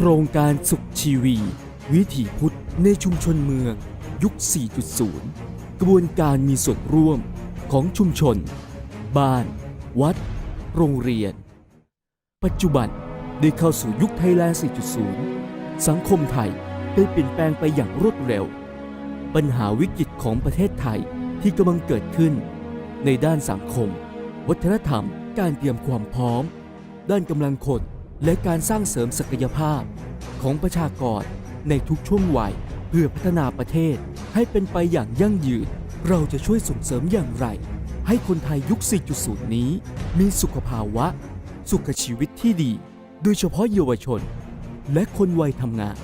โครงการสุขชีวี วิถีพุทธในชุมชนเมือง ยุค 4.0 กระบวนการมีส่วนร่วมของชุมชน บ้าน วัด โรงเรียน ปัจจุบันได้เข้าสู่ยุคไทยแลนด์ 4.0 สังคมไทยได้เปลี่ยนแปลงไปอย่างรวดเร็ว ปัญหาวิกฤตของประเทศไทยที่กำลังเกิดขึ้น ในด้านสังคม วัฒนธรรม การเตรียมความพร้อม ด้านกำลังคน และการสร้างเสริมศักยภาพของประชากรในทุกช่วงวัยเพื่อพัฒนาประเทศให้เป็นไปอย่างยั่งยืน เราจะช่วยส่งเสริมอย่างไร ให้คนไทยยุค 4.0 นี้ มีสุขภาวะ สุขชีวิตที่ดี โดยเฉพาะเยาวชน และคนวัยทำงาน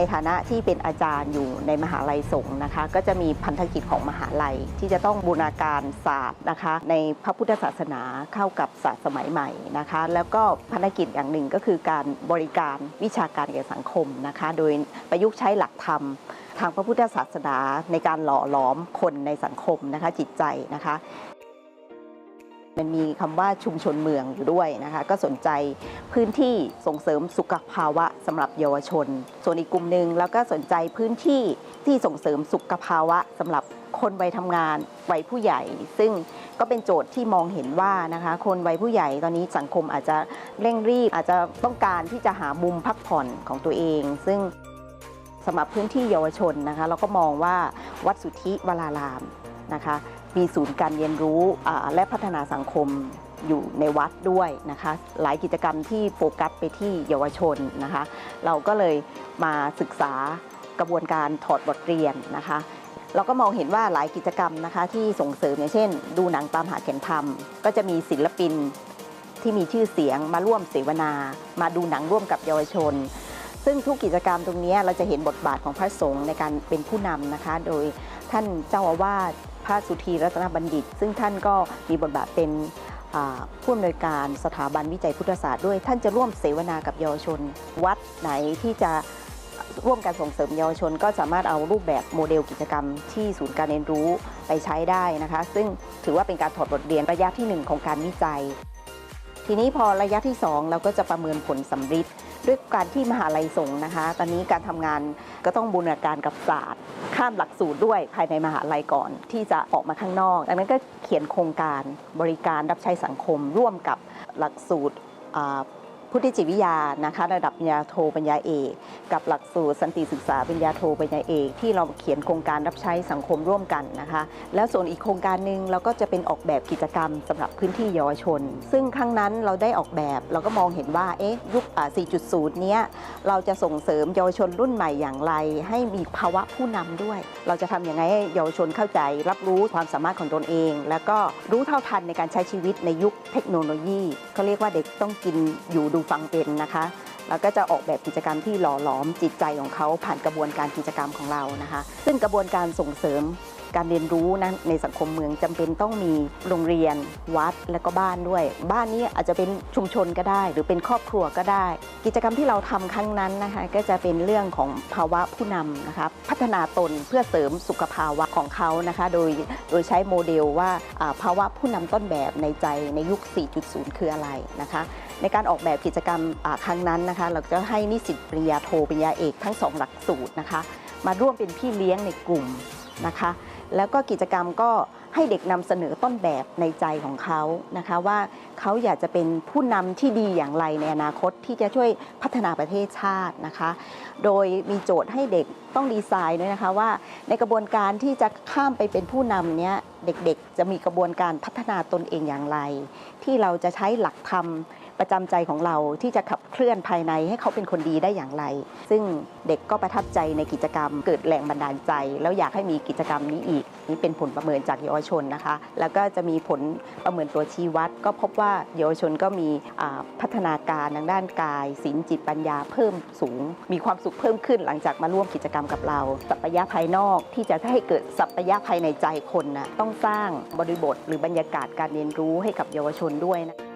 ในฐานะที่เป็นอาจารย์อยู่ในมหาลัยสงฆ์นะคะ ก็จะมีพันธกิจของมหาลัย ที่จะต้องบูรณาการศาสตร์นะคะ ในพระพุทธศาสนาเข้ากับศาสตร์สมัยใหม่นะคะ แล้วก็พันธกิจอย่างหนึ่งก็คือการบริการวิชาการแก่สังคมนะคะ โดยประยุกต์ใช้หลักธรรมทางพระพุทธศาสนาในการหล่อหลอมคนในสังคมนะคะจิตใจนะคะ มันมีคำว่าชุมชนเมืองอยู่ด้วยนะคะก็สนใจพื้นที่ส่งเสริมสุขภาวะสำหรับเยาวชน ส่วนอีกกลุ่มหนึ่งแล้วก็สนใจพื้นที่ที่ส่งเสริมสุขภาวะสำหรับคนวัยทำงานวัยผู้ใหญ่ ซึ่งก็เป็นโจทย์ที่มองเห็นว่านะคะคนวัยผู้ใหญ่ตอนนี้สังคมอาจจะเร่งรีบอาจจะต้องการที่จะหามุมพักผ่อนของตัวเอง ซึ่งสำหรับพื้นที่เยาวชนนะคะเราก็มองว่าวัดสุทธิวราราม นะคะมีศูนย์การเรียนรู้และพัฒนาสังคมอยู่ในวัดด้วยนะคะหลายกิจกรรมที่โฟกัสไปที่เยาวชนนะคะเราก็เลยมาศึกษากระบวนการถอดบทเรียนนะคะเราก็มองเห็นว่าหลายกิจกรรมนะคะที่ส่งเสริมอย่างเช่น ดูหนังตามหาเข็นธรรม ก็จะมีศิลปินที่มีชื่อเสียงมาร่วมเสวนา มาดูหนังร่วมกับเยาวชน ซึ่งทุกกิจกรรมตรงนี้เราจะเห็นบทบาทของพระสงฆ์ในการเป็นผู้นำนะคะ โดยท่านเจ้าอาวาส พระสุธีรัตนบัณฑิต ซึ่งท่านก็มีบทบาทเป็นผู้อำนวยการสถาบันวิจัยพุทธศาสตร์ด้วย ท่านจะร่วมเสวนากับเยาวชน วัดไหนที่จะร่วมการส่งเสริมเยาวชน ก็สามารถเอารูปแบบโมเดลกิจกรรมที่ศูนย์การเรียนรู้ไปใช้ได้นะคะ ซึ่งถือว่าเป็นการถอดบทเรียนระยะที่หนึ่งของการวิจัย ทีนี้พอระยะที่ 2 เราก็จะประเมินผลสำฤทธิ์ด้วยการที่มหาลัยสงฆ์นะคะ ตอนนี้การทำงานก็ต้องบูรณาการกับศาสตร์ข้ามหลักสูตรด้วยภายในมหาลัยก่อน ที่จะออกมาข้างนอก ดังนั้นก็เขียนโครงการบริการรับใช้สังคม ร่วมกับหลักสูตร พุทธจิตวิทยานะคะระดับปริญญาโทปริญญาเอกกับหลักสูตรสันติศึกษาปริญญาโทปริญญาเอกที่เราเขียนโครงการรับใช้สังคมร่วมกันนะคะ แล้วส่วนอีกโครงการหนึ่งเราก็จะเป็นออกแบบกิจกรรมสำหรับพื้นที่เยาวชน ซึ่งครั้งนั้นเราได้ออกแบบ เราก็มองเห็นว่าเอ๊ะยุค 4.0 เนี้ยเราจะส่งเสริมเยาวชนรุ่นใหม่อย่างไร ให้มีภาวะผู้นำด้วย เราจะทำยังไงให้เยาวชนเข้าใจ รับรู้ความสามารถของตนเอง แล้วก็รู้เท่าทันในการใช้ชีวิตในยุคเทคโนโลยีเขาเรียกว่าเด็กต้องกินอยู่ดูฟังเป็นนะคะ แล้วก็จะออกแบบกิจกรรมที่หล่อหลอมจิตใจของเขาผ่านกระบวนการกิจกรรมของเรานะคะ ซึ่งกระบวนการส่งเสริม การเรียนรู้นะในสังคมเมืองจำเป็นต้องมีโรงเรียนวัดและก็บ้านด้วย บ้านนี้อาจจะเป็นชุมชนก็ได้ หรือเป็นครอบครัวก็ได้ กิจกรรมที่เราทำครั้งนั้นนะคะก็จะเป็นเรื่องของภาวะผู้นำนะคะพัฒนาตนเพื่อเสริมสุขภาวะของเขานะคะ โดยโดยใช้โมเดลว่าภาวะผู้นำต้นแบบในใจในยุค 4.0 คืออะไรนะคะในการออกแบบกิจกรรมครั้งนั้นนะคะ เราจะให้นิสิตปริญญาโทปริญญาเอกทั้งสองหลักสูตรนะคะ มาร่วมเป็นพี่เลี้ยงในกลุ่มนะคะ แล้วก็กิจกรรมก็ให้เด็กนำเสนอต้นแบบในใจของเขานะคะว่าเขาอยากจะเป็นผู้นำที่ดีอย่างไรในอนาคตที่จะช่วยพัฒนาประเทศชาตินะคะ โดยมีโจทย์ให้เด็กต้องดีไซน์ด้วยนะคะว่า ในกระบวนการที่จะข้ามไปเป็นผู้นำเนี้ยเด็กๆ จะมีกระบวนการพัฒนาตนเองอย่างไร ที่เราจะใช้หลักธรรม ประจำใจของเราที่จะขับเคลื่อนภายในให้เขาเป็นคนดีได้อย่างไร ซึ่งเด็กก็ประทับใจในกิจกรรม เกิดแรงบันดาลใจ แล้วอยากให้มีกิจกรรมนี้อีก นี่เป็นผลประเมินจากเยาวชนนะคะ แล้วก็จะมีผลประเมินตัวชี้วัด ก็พบว่าเยาวชนก็มีพัฒนาการทางด้านกายศีลจิตปัญญาเพิ่มสูง มีความสุขเพิ่มขึ้นหลังจากมาร่วมกิจกรรมกับเราสัพยะภายนอกที่จะให้เกิดสัพยะภายในใจคนนะต้องสร้างบริบทหรือบรรยากาศการเรียนรู้ให้กับเยาวชนด้วยนะ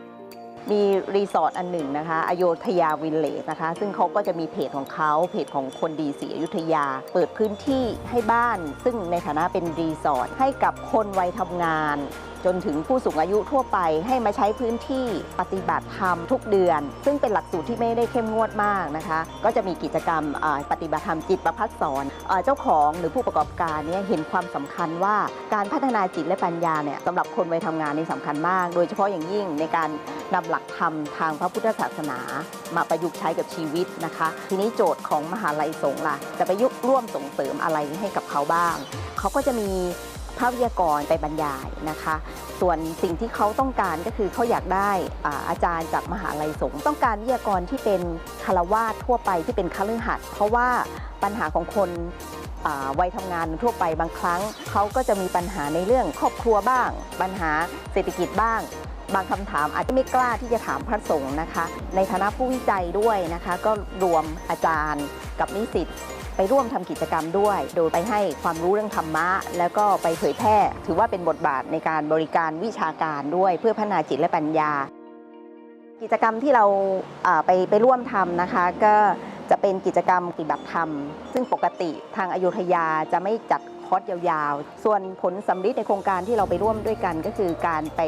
มีรีสอร์ทอันหนึ่งนะคะอโยธยาวิลเลจนะคะ ซึ่งเขาก็จะมีเพจของเขาเพจของคนดีศรีอยุธยา เปิดพื้นที่ให้บ้าน ซึ่งในฐานะเป็นรีสอร์ทให้กับคนวัยทำงาน จนถึงผู้สูงอายุทั่วไป ให้มาใช้พื้นที่ปฏิบัติธรรมทุกเดือน ซึ่งเป็นหลักสูตรที่ไม่ได้เข้มงวดมากนะคะ ก็จะมีกิจกรรมปฏิบัติธรรมจิตประพัฒสอนอเจ้าของหรือผู้ประกอบการเนี่ยเห็นความสำคัญว่าการพัฒนาจิตและปัญญาเนี่ยสำหรับคนวัยทำงานนี่สำคัญมาก โดยเฉพาะอย่างยิ่งในการนำหลักธรรมทางพระพุทธศาสนา มาประยุกต์ใช้กับชีวิตนะคะ ทีนี้โจทย์ของมหาลัยสงฆ์ล่ะ จะไปยุร่วมส่งเสริมอะไรให้กับเขาบ้าง เขาก็จะมี ภาพวิทยากรไปบรรยายนะคะ ส่วนสิ่งที่เขาต้องการก็คือเขาอยากได้อาอาจารย์จากมหาลัยสงฆ์ต้องการวิทยากรที่เป็นคารวาสทั่วไปที่เป็นคฤหัสถ์เพราะว่าปัญหาของคนวัยทำงานทั่วไปบางครั้งเขาก็จะมีปัญหาในเรื่องครอบครัวบ้าง ปัญหาเศรษฐกิจบ้าง บางคำถามอาจจะไม่กล้าที่จะถามพระสงฆ์นะคะ ในฐานะผู้วิจัยด้วยนะคะ ก็รวมอาจารย์กับนิสิต ไปร่วมทำกิจกรรมด้วย โดยไปให้ความรู้เรื่องธรรมะ แล้วก็ไปเผยแพร่ ถือว่าเป็นบทบาทในการบริการวิชาการด้วย เพื่อพัฒนาจิตและปัญญา กิจกรรมที่เราอ่าไปไปร่วมทำนะคะ ก็จะเป็นกิจกรรมปฏิบัติธรรม ซึ่งปกติทางอยุธยาจะไม่จัด คอร์สยาวๆ ส่วนผลสำลิดในโครงการที่เราไปร่วมด้วยกันก็คือการไป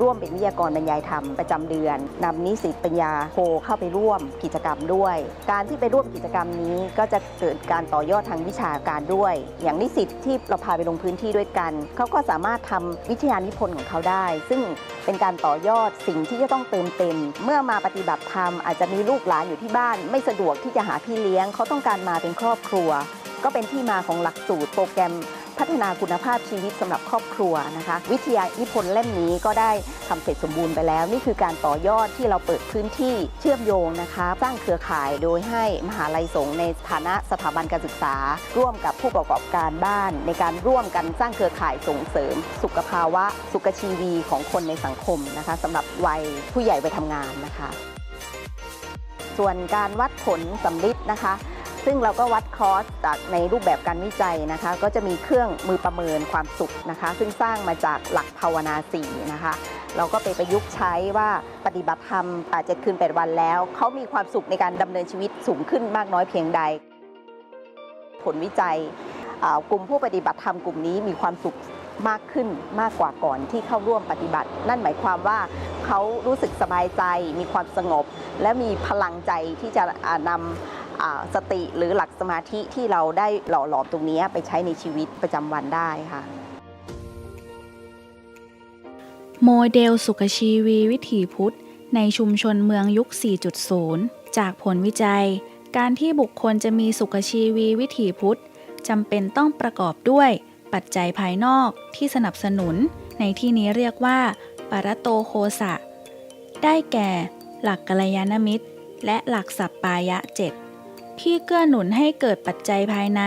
ร่วมเป็นวิทยากรบรรยายธรรมประจำเดือนนำนิสิตปัญญาโทเข้าไปร่วมกิจกรรมด้วย การที่ไปร่วมกิจกรรมนี้ก็จะเกิดการต่อยอดทางวิชาการด้วย อย่างนิสิตที่เราพาไปลงพื้นที่ด้วยกัน เขาก็สามารถทำวิทยานิพนธ์ของเขาได้ ซึ่งเป็นการต่อยอดสิ่งที่จะต้องเติมเต็ม เมื่อมาปฏิบัติธรรมอาจจะมีลูกหลานอยู่ที่บ้าน ไม่สะดวกที่จะหาพี่เลี้ยง เขาต้องการมาเป็นครอบครัว ก็เป็นที่มาของหลักสูตรโปรแกรมพัฒนาคุณภาพชีวิตสำหรับครอบครัวนะคะ วิทยานิพนธ์เล่มนี้ก็ได้ทำเสร็จสมบูรณ์ไปแล้ว นี่คือการต่อยอดที่เราเปิดพื้นที่เชื่อมโยงนะคะสร้างเครือข่ายโดยให้มหาลัยสงฆ์ในฐานะสถาบันการศึกษา ร่วมกับผู้ประกอบการบ้าน ในการร่วมกันสร้างเครือข่ายส่งเสริม สุขภาวะ สุขชีวีของคนในสังคมนะคะสำหรับวัยผู้ใหญ่ไปทำงานนะคะ ส่วนการวัดผลสำลิดนะคะ ซึ่งเราก็วัดคอสจากในรูปแบบการวิจัยนะคะ ก็จะมีเครื่องมือประเมินความสุขนะคะ ซึ่งสร้างมาจากหลักภาวนาสีนะคะ เราก็ไปประยุกต์ใช้ว่าปฏิบัติธรรมอ่าเจ็ดคืนแปดวันแล้ว เขามีความสุขในการดำเนินชีวิตสูงขึ้นมากน้อยเพียงใด ผลวิจัยกลุ่มผู้ปฏิบัติธรรมกลุ่มนี้มีความสุขมากขึ้นมากกว่าก่อนที่เข้าร่วมปฏิบัติ นั่นหมายความว่าเขารู้สึกสบายใจ มีความสงบ และมีพลังใจที่จะนำอ่า สติหรือหลักสมาธิที่เราได้หล่อหลอมตรงนี้ไปใช้ในชีวิตประจำวันได้ค่ะ โมเดลสุขชีวีวิถีพุทธ ในชุมชนเมืองยุค 4.0 จากผลวิจัย การที่บุคคลจะมีสุขชีวีวิถีพุทธจำเป็นต้องประกอบด้วยปัจจัยภายนอกที่สนับสนุน ในที่นี้เรียกว่าปรโตโคสะ ได้แก่ หลักกัลยาณมิตร และหลักสัปปายะเจ็ด ที่เกื้อหนุนให้เกิดปัจจัยภายใน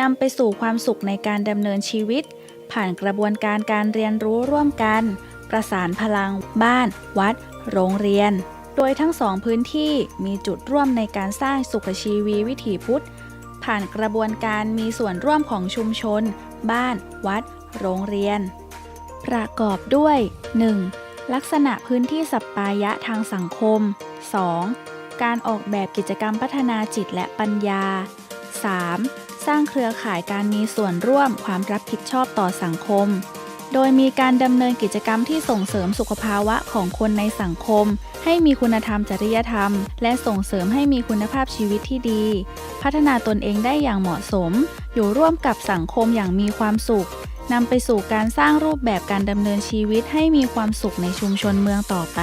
นำไปสู่ความสุขในการดำเนินชีวิต ผ่านกระบวนการการเรียนรู้ร่วมกัน ประสานพลัง บ้าน วัด โรงเรียน โดยทั้งสองพื้นที่มีจุดร่วมในการสร้างสุขชีวีวิถีพุทธ ผ่านกระบวนการมีส่วนร่วมของชุมชน บ้าน วัด โรงเรียน ประกอบด้วย 1. ลักษณะพื้นที่สัปปายะทางสังคม 2. การออกแบบกิจกรรมพัฒนาจิตและปัญญา 3. สร้างเครือข่ายการมีส่วนร่วมความรับผิดชอบต่อสังคม โดยมีการดำเนินกิจกรรมที่ส่งเสริมสุขภาวะของคนในสังคม ให้มีคุณธรรมจริยธรรม และส่งเสริมให้มีคุณภาพชีวิตที่ดี พัฒนาตนเองได้อย่างเหมาะสม อยู่ร่วมกับสังคมอย่างมีความสุขนำไปสู่การสร้างรูปแบบการดำเนินชีวิตให้มีความสุขในชุมชนเมืองต่อไป